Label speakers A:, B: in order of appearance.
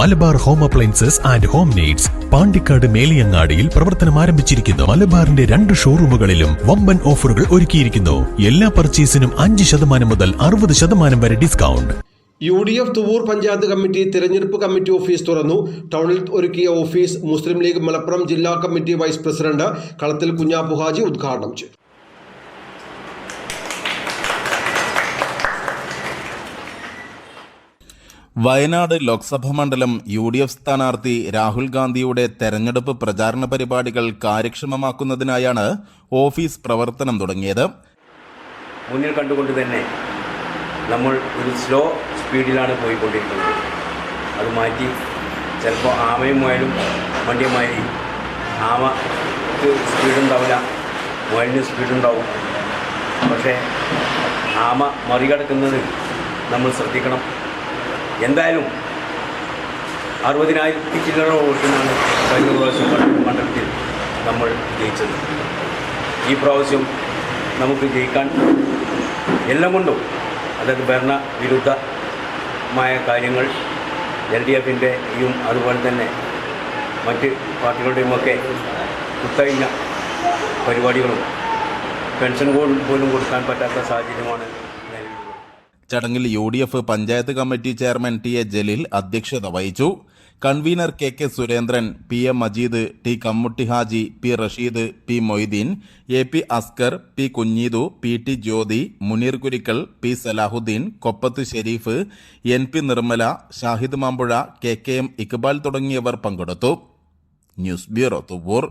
A: Malabar home appliances and home needs Pandikkad മേലിയങ്ങാടിയിൽ പ്രവർത്തനം ആരംഭിച്ചിരിക്കുന്നു. മലബാറിന്റെ രണ്ട് ഷോറൂമുകളിലും വമ്പൻ ഓഫറുകൾ ഒരുക്കിയിരിക്കുന്നു. എല്ലാ പർച്ചേസിനും അഞ്ച് ശതമാനം മുതൽ അറുപത് ശതമാനം വരെ discount.
B: U D F Thuvur panchayat committee തിരഞ്ഞെടുപ്പ് കമ്മിറ്റി ഓഫീസ് തുറന്നു. ടൗണിൽ ഒരുക്കിയ ഓഫീസ് മുസ്ലിം ലീഗ് മലപ്പുറം ജില്ലാ കമ്മിറ്റി വൈസ് പ്രസിഡന്റ് കളത്തിൽ കുഞ്ഞാപ്പു ഹാജി ഉദ്ഘാടനം ചെയ്തു.
C: വയനാട് ലോക്സഭാ മണ്ഡലം യു ഡി എഫ് സ്ഥാനാർത്ഥി രാഹുൽ ഗാന്ധിയുടെ തെരഞ്ഞെടുപ്പ് പ്രചാരണ പരിപാടികൾ കാര്യക്ഷമമാക്കുന്നതിനായാണ് ഓഫീസ് പ്രവർത്തനം തുടങ്ങിയത്.
D: മുന്നിൽ കണ്ടുകൊണ്ട് തന്നെ നമ്മൾ ഒരു സ്ലോ സ്പീഡിലാണ് പോയിക്കൊണ്ടിരിക്കുന്നത്. അത് മാറ്റി ചിലപ്പോൾ ആമയും മുയലും വണ്ടിയുമായി ആമക്ക് സ്പീഡുണ്ടാവില്ല മുയലിന് സ്പീഡുണ്ടാവും. പക്ഷേ ആമ മറികടക്കുന്നത് നമ്മൾ ശ്രദ്ധിക്കണം. എന്തായാലും അറുപതിനായിരത്തി ചില്ലറ വോട്ടിനാണ് കഴിഞ്ഞ പ്രാവശ്യം മണ്ഡലത്തിൽ നമ്മൾ ജയിച്ചത്. ഈ പ്രാവശ്യം നമുക്ക് ജയിക്കാൻ എല്ലാം കൊണ്ടും അതായത് ഭരണ വിരുദ്ധമായ കാര്യങ്ങൾ എൽ ഡി എഫിന്റെയും അതുപോലെ തന്നെ മറ്റ് പാർട്ടികളുടെയുമൊക്കെ കുത്തഴിഞ്ഞ പരിപാടികളും പെൻഷൻ പോലും കൊടുക്കാൻ പറ്റാത്ത സാഹചര്യമാണ് നിലവിലുള്ളത്.
C: ചടങ്ങിൽ U D F panchayat committee chairman T A Jaleel അധ്യക്ഷത വഹിച്ചു. Convener K K Surendran P M Majeed T Kammutti Haji P Rasheed P Moideen A P Askar P Kunjeethu P T Jyothi Muneer Kurikkal P Salahuddin Koppath Sherif N P Nirmala Shahid Mambuzha K K M Iqbal തുടങ്ങിയവർ പങ്കെടുത്തു. News bureau Thuvur.